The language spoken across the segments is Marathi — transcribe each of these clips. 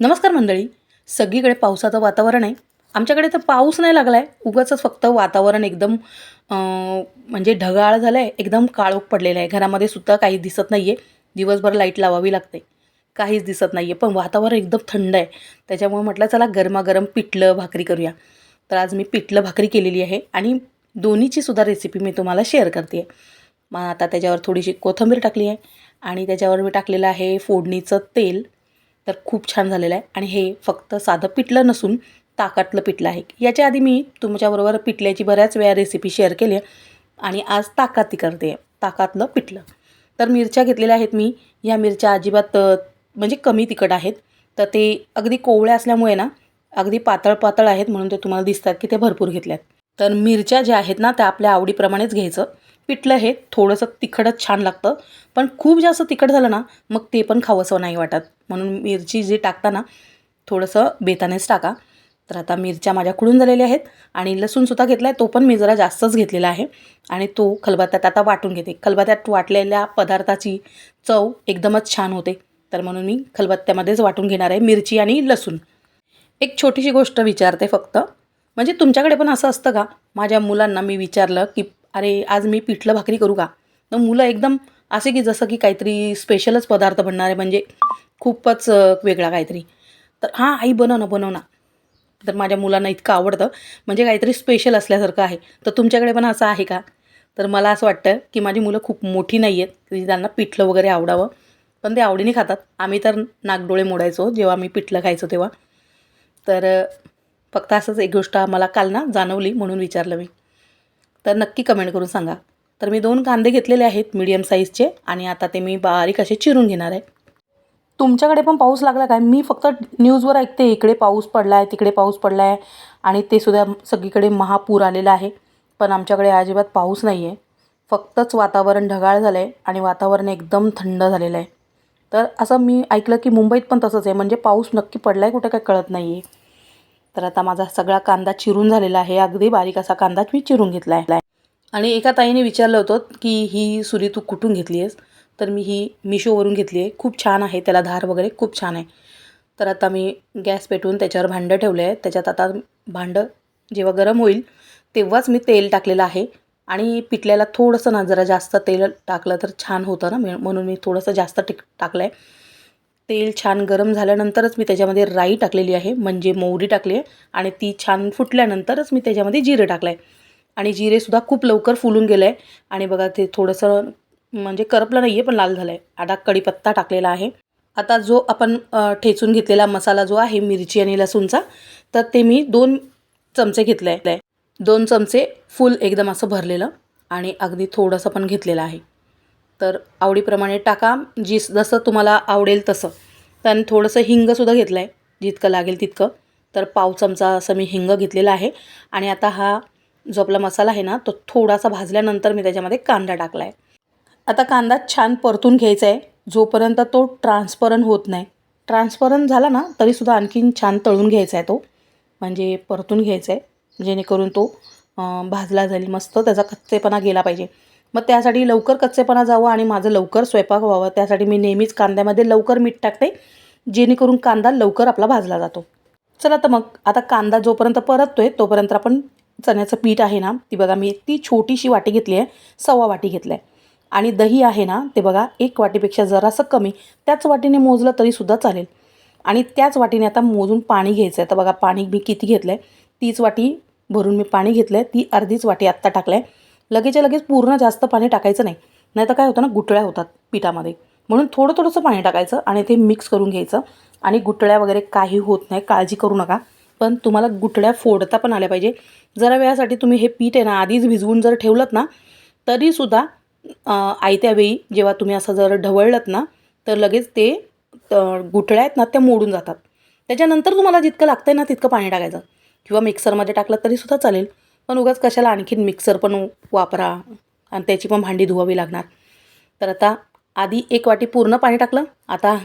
नमस्कार मंडळी. सगळीकडे पावसाचं वातावरण आहे. आमच्याकडे तर पाऊस नाही लागला आहे उगाच फक्त वातावरण एकदम म्हणजे ढगाळ झालं आहे एकदम काळोख पडलेलं आहे. घरामध्ये सुद्धा काही दिसत नाही आहे दिवसभर लाइट लावावी लागते. काहीच दिसत नाही आहे पण वातावरण एकदम थंड आहे. त्याच्यामुळे म्हटलं चला गरमागरम पिठलं भाकरी करूया. तर आज मी पिठलं भाकरी केलेली आहे आणि दोन्हीची सुद्धा रेसिपी मी तुम्हाला शेअर करते. मग आता त्याच्यावर थोडीशी कोथिंबीर टाकली आहे. आणि त्याच्यावर मी टाकलेलं आहे फोडणीचं तेल. तर खूप छान झालेलं आहे. आणि हे फक्त साधं पिठलं नसून ताकातलं पिठलं आहे. याच्या आधी मी तुमच्याबरोबर पिठल्याची बऱ्याच वेळा रेसिपी शेअर केली आहे. आणि आज ताकाती करते. ताकातलं पिठलं. तर मिरच्या घेतलेल्या आहेत मी. या मिरच्या अजिबात म्हणजे कमी तिखट आहेत. तर ते अगदी कोवळ्या असल्यामुळे ना अगदी पातळ पातळ आहेत म्हणून ते तुम्हाला दिसतात की ते भरपूर घेतल्यात. तर मिरच्या ज्या आहेत ना त्या आपल्या आवडीप्रमाणेच घ्यायचं. पिठलं हे थोडंसं तिखटच छान लागतं. पण खूप जास्त तिखट झालं ना मग ते पण खावंसं नाही वाटत. म्हणून मिरची जी टाकता ना थोडंसं बेतानेच टाका. तर आता मिरच्या माझ्या कुडून झालेल्या आहेत आणि लसूणसुद्धा घेतला आहे तो पण मी जरा जास्तच घेतलेला आहे. आणि तो खलबत्त्यात आता वाटून घेते. खलबत्त्यात वाटलेल्या पदार्थाची चव एकदमच छान होते. तर म्हणून मी खलबत्त्यामध्येच वाटून घेणार आहे मिरची आणि लसूण. एक छोटीशी गोष्ट विचारते फक्त. म्हणजे तुमच्याकडे पण असं असतं का? माझ्या मुलांना मी विचारलं की अरे आज मी पिठलं भाकरी करू का? तर मुलं एकदम असे की जसं की काहीतरी स्पेशलच पदार्थ बनणार आहे म्हणजे खूपच वेगळा काहीतरी. तर हां आई बनव ना बनव ना. तर माझ्या मुलांना इतकं आवडतं. म्हणजे काहीतरी स्पेशल असल्यासारखं आहे. तर तुमच्याकडे पण असं आहे का? तर मला असं वाटतं की माझी मुलं खूप मोठी नाही आहेत की त्यांना पिठलं वगैरे आवडावं. पण ते आवडीने खातात. आम्ही तर नागडोळे मोडायचो जेव्हा मी पिठलं खायचो तेव्हा. तर फक्त असंच एक गोष्ट मला काल ना जाणवली म्हणून विचारलं मी. तर नक्की कमेंट करून सांगा. तर मी दोन कांदे घेतलेले आहेत मीडियम साईजचे आणि आता ते मी बारीक असे चिरून घेणार आहे. तुमच्याकडे पण पाऊस लागला काय? मी फक्त न्यूजवर ऐकते इकडे पाऊस पडला आहे तिकडे पाऊस पडला आहे आणि ते सुद्धा सगळीकडे महापूर आलेला आहे. पण आमच्याकडे अजिबात पाऊस नाही आहे फक्तच वातावरण ढगाळ झालं आहे आणि वातावरण एकदम थंड झालेलं आहे. तर असं मी ऐकलं की मुंबईत पण तसंच आहे. म्हणजे पाऊस नक्की पडला आहे कुठे काय कळत नाही आहे तर आता माझा सगळा कांदा चिरून झालेला आहे. अगदी बारीक असा कांदा मी चिरून घेतला आहे आणि एका ताईने विचारलं होतं की ही सुरी तू कुठून घेतली आहेस? तर मी ही मिशोवरून घेतली आहे. खूप छान आहे. त्याला धार वगैरे खूप छान आहे. तर आता मी गॅस पेटवून त्याच्यावर भांडं ठेवलं आहे. त्याच्यात आता भांडं जेव्हा गरम होईल तेव्हाच मी तेल टाकलेलं आहे. आणि पिठल्याला थोडंसं ना जरा जास्त तेल टाकलं तर छान होतं ना. म्हणून मी थोडंसं जास्त टिक टाकलं आहे. तेल छान गरम झाल्यानंतरच मी त्याच्यामध्ये राई टाकलेली आहे. म्हणजे मोहरी टाकली आहे. आणि ती छान फुटल्यानंतरच मी त्याच्यामध्ये जिरे टाकलं आहे. आणि जिरेसुद्धा खूप लवकर फुलून गेलं आहे आणि बघा ते थोडंसं म्हणजे करपलं नाही आहे पण लाल झालं आहे आता कढीपत्ता टाकलेला आहे. आता जो आपण ठेचून घेतलेला मसाला जो आहे मिरची आणि लसूणचा तर ते मी दोन चमचे घेतले आहे दोन चमचे फुल एकदम असं भरलेलं आणि अगदी थोडंसं पण घेतलेलं आहे. तर आवडीप्रमाणे टाका. जी जसं तुम्हाला आवडेल तसं. त्यानं थोडंसं हिंगसुद्धा घेतलं आहे जितकं लागेल तितकं. तर पाव चमचा असं मी हिंग घेतलेला आहे. आणि आता हा जो आपला मसाला आहे ना तो थोडासा भाजल्यानंतर मी त्याच्यामध्ये कांदा टाकला आहे आता कांदा छान परतून घ्यायचा आहे जोपर्यंत तो ट्रान्सपरंट होत नाही. ट्रान्सपरंट झाला ना तरीसुद्धा आणखीन छान तळून घ्यायचा आहे तो. म्हणजे परतून घ्यायचा आहे जेणेकरून तो भाजला जाईल. मस्त त्याचा कच्चेपणा गेला पाहिजे. मग त्यासाठी लवकर कच्चेपणा जावा आणि माझं लवकर स्वयंपाक व्हावा. त्यासाठी मी नेहमीच कांद्यामध्ये लवकर मीठ टाकते. जेणेकरून कांदा लवकर आपला भाजला जातो. चला तर मग आता कांदा जोपर्यंत परततो आहे तोपर्यंत आपण चण्याचं पीठ आहे ना ती बघा मी ती छोटीशी वाटी घेतली आहे सव्वा वाटी घेतल्या आहे. आणि दही आहे ना ते बघा एक वाटीपेक्षा जरासं कमी त्याच वाटीने मोजलं तरीसुद्धा चालेल. आणि त्याच वाटीने आता मोजून पाणी घ्यायचं आहे तर बघा पाणी मी किती घेतलं आहे तीच वाटी भरून मी पाणी घेतलं आहे ती अर्धीच वाटी आत्ता टाकलं आहे लगेचच्या लगेच पूर्ण जास्त पाणी टाकायचं नाही. नाही तर काय होतं ना गुटळ्या होतात पिठामध्ये. म्हणून थोडं थोडंसं पाणी टाकायचं आणि ते मिक्स करून घ्यायचं. आणि गुटळ्या वगैरे काही होत नाही काळजी करू नका. पण तुम्हाला गुटळ्या फोडता पण आल्या पाहिजे. जरा वेळासाठी तुम्ही हे पीठ आहे ना आधीच भिजवून जर ठेवलं ना तरीसुद्धा आयत्या वेळी जेव्हा तुम्ही असं जर ढवळलं ना तर लगेच ते गुठळ्या आहेत ना त्या मोडून जातात. त्याच्यानंतर तुम्हाला जितकं लागतं आहे ना तितकं पाणी टाकायचं. किंवा मिक्सरमध्ये टाकलं तरीसुद्धा चालेल. पण उगाच कशाला आणखीन मिक्सर पण वापरा आणि त्याची पण भांडी धुवावी लागणार. तर आता आधी एक वाटी पूर्ण पाणी टाकलं. आता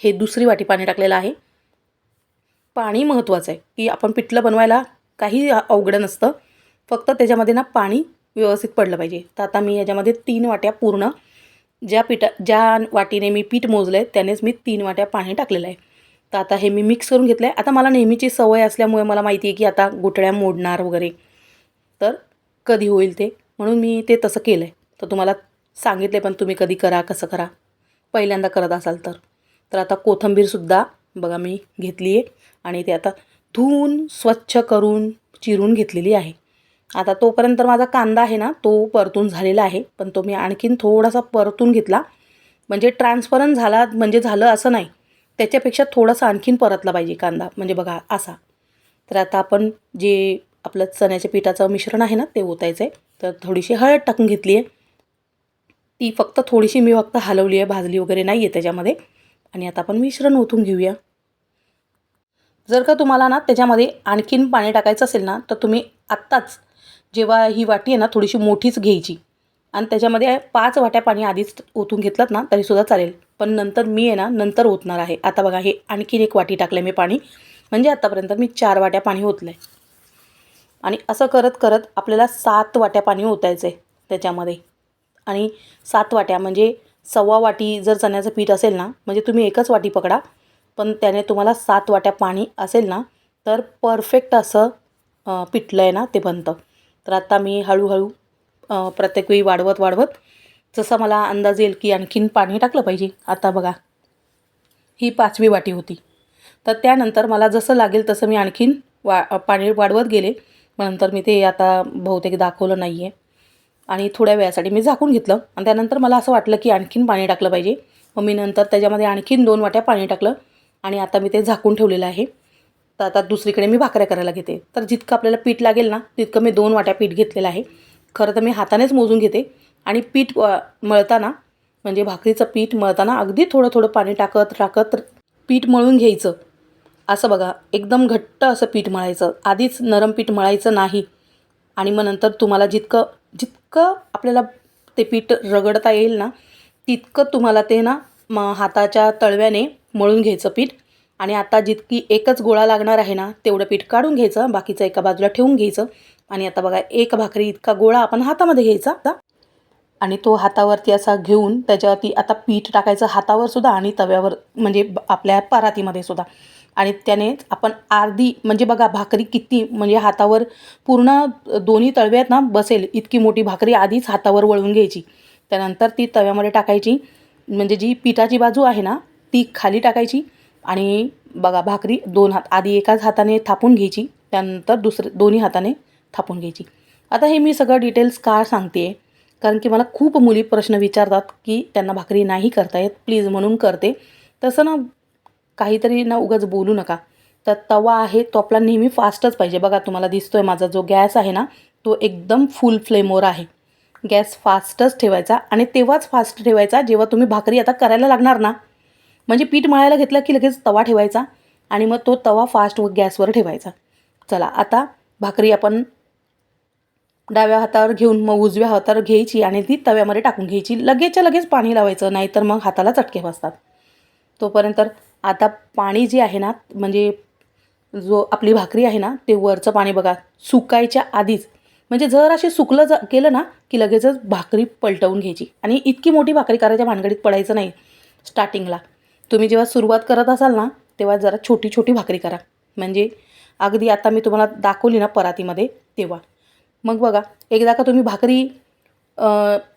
हे दुसरी वाटी पाणी टाकलेलं आहे. पाणी महत्त्वाचं आहे की आपण पिठलं बनवायला काही अवघड नसतं. फक्त त्याच्यामध्ये ना पाणी व्यवस्थित पडलं पाहिजे. तर आता मी याच्यामध्ये तीन वाट्या पूर्ण ज्या पिठा ज्या वाटीने मी पीठ मोजलं आहे त्यानेच मी तीन वाट्या पाणी टाकलेलं आहे. तर आता हे मी मिक्स करून घेतलं आहे आता मला नेहमीची सवय असल्यामुळे मला माहिती आहे की आता गुठळ्या मोडणार वगैरे. तर कधी होईल ते? म्हणून मी ते तसं केलं आहे तर तुम्हाला सांगितले पण तुम्ही कधी करा कसं करा? पहिल्यांदा करत असाल तर. तर आता कोथिंबीरसुद्धा बघा मी घेतली आहे आणि ते आता धुवून स्वच्छ करून चिरून घेतलेली आहे. आता तोपर्यंत माझा कांदा आहे ना तो परतून झालेला आहे. पण तो मी आणखीन थोडासा परतून घेतला. म्हणजे ट्रान्सपरंट झाला म्हणजे झालं असं नाही. त्याच्यापेक्षा थोडासा आणखीन परतला पाहिजे कांदा. म्हणजे बघा असा. तर आता आपण जे आपलं चण्याच्या पिठाचं मिश्रण आहे ना ते ओतायचं आहे तर थोडीशी हळद टाकून घेतली आहे. ती फक्त थोडीशी मी फक्त हलवली आहे. भाजली वगैरे नाही आहे त्याच्यामध्ये. आणि आता आपण मिश्रण ओतून घेऊया. जर का तुम्हाला ना त्याच्यामध्ये आणखीन पाणी टाकायचं असेल ना तर तुम्ही आत्ताच जेव्हा ही वाटी आहे ना थोडीशी मोठीच घ्यायची. आणि त्याच्यामध्ये पाच वाट्या पाणी आधीच ओतून घेतलं ना तरीसुद्धा चालेल. पण नंतर मी आहे ना नंतर ओतणार आहे. आता बघा हे आणखीन एक वाटी टाकलं मी पाणी. म्हणजे आत्तापर्यंत मी चार वाट्या पाणी ओतलं आहे आणि असं करत करत आपल्याला सात वाट्या पाणी ओतायचं आहे त्याच्यामध्ये. आणि सात वाट्या म्हणजे सव्वा वाटी जर चण्याचं पीठ असेल ना म्हणजे तुम्ही एकच वाटी पकडा. पण त्याने तुम्हाला सात वाट्या पाणी असेल ना तर परफेक्ट असं पिठलं आहे ना ते बनतं तर आता मी हळूहळू प्रत्येक वेळी वाढवत वाढवत जसं मला अंदाज येईल की आणखीन पाणी टाकलं पाहिजे. आता बघा ही पाचवी वाटी होती. तर त्यानंतर मला जसं लागेल तसं मी आणखीन वा पाणी वाढवत गेले. नंतर मी ते आता बहुतेक दाखवलं नाही आहे आणि थोड्या वेळासाठी मी झाकून घेतलं. आणि त्यानंतर मला असं वाटलं की आणखीन पाणी टाकलं पाहिजे. मग मी नंतर त्याच्यामध्ये आणखीन दोन वाट्या पाणी टाकलं. आणि आता मी ते झाकून ठेवलेलं आहे. तर आता दुसरीकडे मी भाकऱ्या करायला घेते. तर जितकं आपल्याला पीठ लागेल ना तितकं मी दोन वाट्या पीठ घेतलेलं आहे. खरं तर मी हातानेच मोजून घेते. आणि पीठ मळताना म्हणजे भाकरीचं पीठ मळताना अगदी थोडं थोडं पाणी टाकत टाकत पीठ मळून घ्यायचं. असं बघा एकदम घट्ट असं पीठ मळायचं. आधीच नरम पीठ मळायचं नाही. आणि मग नंतर तुम्हाला जितकं जितकं आपल्याला ते पीठ रगडता येईल ना तितकं तुम्हाला ते ना म हाताच्या तळव्याने मळून घ्यायचं पीठ. आणि आता जितकी एकच गोळा लागणार आहे ना तेवढं पीठ काढून घ्यायचं. बाकीचं एका बाजूला ठेवून घ्यायचं. आणि आता बघा एक भाकरी इतका गोळा आपण हातामध्ये घ्यायचा. आता आणि तो हातावरती असा घेऊन त्याच्यावरती आता पीठ टाकायचं हातावर सुद्धा आणि तव्यावर म्हणजे ब- आपल्या परातीमध्ये सुद्धा. आणि त्याने आपण अर्धी म्हणजे बघा भाकरी किती म्हणजे हातावर पूर्ण दोन्ही तळव्यात ना बसेल इतकी मोठी भाकरी आधीच हातावर वळून घ्यायची. त्यानंतर ती तव्यामध्ये टाकायची. म्हणजे जी पिठाची बाजू आहे ना ती खाली टाकायची आणि बघा भाकरी दोन हात आधी एकाच हाताने थापून घ्यायची त्यानंतर दुसरे दोन्ही हाताने थापून घ्यायची. आता हे मी सगळं डिटेल्स का सांगते? कारण की मला खूप मुली प्रश्न विचारतात की त्यांना भाकरी नाही करता येत प्लीज म्हणून करते. तसं ना काहीतरी ना उगाच बोलू नका. तर तवा आहे तो आपला नेहमी फास्टच पाहिजे. बघा तुम्हाला दिसतोय माझा जो गॅस आहे ना तो एकदम फुल फ्लेमवर आहे. गॅस फास्टच ठेवायचा आणि तेव्हाच फास्ट ठेवायचा जेव्हा तुम्ही भाकरी आता करायला लागणार ना. म्हणजे पीठ मळायला घेतलं की लगेच तवा ठेवायचा आणि मग तो तवा फास्ट गॅसवर ठेवायचा. चला आता भाकरी आपण डाव्या हातावर घेऊन मग उजव्या हातावर घ्यायची आणि ती तव्यामध्ये टाकून घ्यायची. लगेचच्या लगेच पाणी लावायचं नाहीतर मग हाताला चटके बसतात. तोपर्यंत आता पाणी जे आहे ना म्हणजे जो आपली भाकरी आहे ना ते वरचं पाणी बघा सुकायच्या आधीच. म्हणजे जर असे सुकलं ज केलं ना की लगेचच भाकरी पलटवून घ्यायची. आणि इतकी मोठी भाकरी करायच्या भानगडीत पडायचं नाही स्टार्टिंगला तुम्ही जेव्हा सुरुवात करत असाल ना तेव्हा जरा छोटी छोटी भाकरी करा. म्हणजे अगदी आता मी तुम्हाला दाखवली ना परातीमध्ये तेव्हा. मग बघा एकदा का तुम्ही भाकरी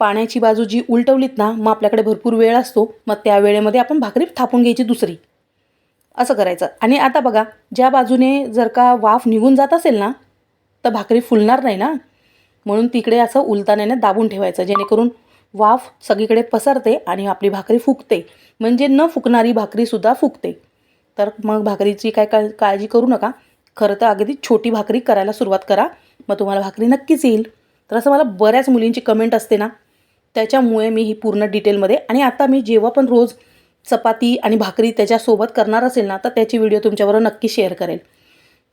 पाण्याची बाजू जी उलटवलीत ना मग आपल्याकडे भरपूर वेळ असतो मग त्या वेळेमध्ये आपण भाकरी थापून घ्यायची दुसरी. असं करायचं. आणि आता बघा ज्या बाजूने जर का वाफ निघून जात असेल ना तर भाकरी फुलणार नाही ना. म्हणून तिकडे असं उलताने दाबून ठेवायचं जेणेकरून वाफ सगळीकडे पसरते आणि आपली भाकरी फुगते. म्हणजे न फुकणारी भाकरीसुद्धा फुगते. तर मग भाकरीची काय का काळजी करू नका. खरं तर अगदी छोटी भाकरी करायला सुरुवात करा. मग तुम्हाला भाकरी नक्कीच येईल. तर असं मला बऱ्याच मुलींची कमेंट असते ना त्याच्यामुळे मी ही पूर्ण डिटेलमध्ये आणि आता मी जेव्हा पण रोज चपाती आणि भाकरी त्याच्यासोबत करणार असेल ना तर त्याची व्हिडिओ तुमच्याबरोबर नक्की शेअर करेल.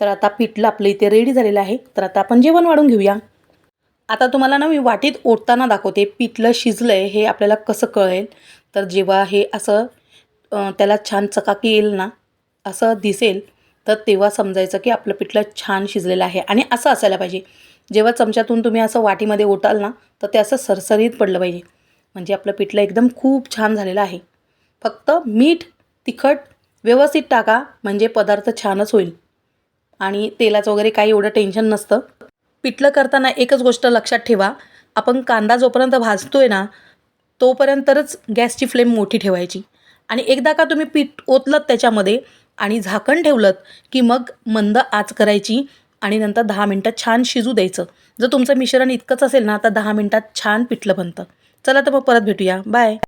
तर आता पिठलं आपलं इथे रेडी झालेलं आहे. तर आता आपण जेवण वाढून घेऊया. आता तुम्हाला ना मी वाटीत ओतताना दाखवते पिठलं शिजलं आहे हे आपल्याला कसं कळेल? तर जेव्हा हे असं त्याला छान चकाकी येईल ना असं दिसेल तर तेव्हा समजायचं की आपलं पिठलं छान शिजलेलं आहे. आणि असं असायला पाहिजे. जेव्हा चमच्यातून तुम्ही असं वाटीमध्ये ओटाल ना तर ते असं सरसरीत पडलं पाहिजे. म्हणजे आपलं पिठलं एकदम खूप छान झालेलं आहे. फक्त मीठ तिखट व्यवस्थित टाका म्हणजे पदार्थ छानच होईल. आणि तेलाचं वगैरे काही एवढं टेन्शन नसतं. पिठलं करताना एकच गोष्ट लक्षात ठेवा. आपण कांदा जोपर्यंत भाजतो आहे ना तोपर्यंतच गॅसची फ्लेम मोठी ठेवायची. आणि एकदा का तुम्ही पीठ ओतलत त्याच्यामध्ये आणि झाकण ठेवलं की मग मंद आच करायची आणि नंतर दहा मिनटं छान शिजू द्यायचं. जर तुमचं मिश्रण इतकंच असेल ना तर दहा मिनटात छान पिठलं बनतं. चला तर मग परत भेटूया. बाय.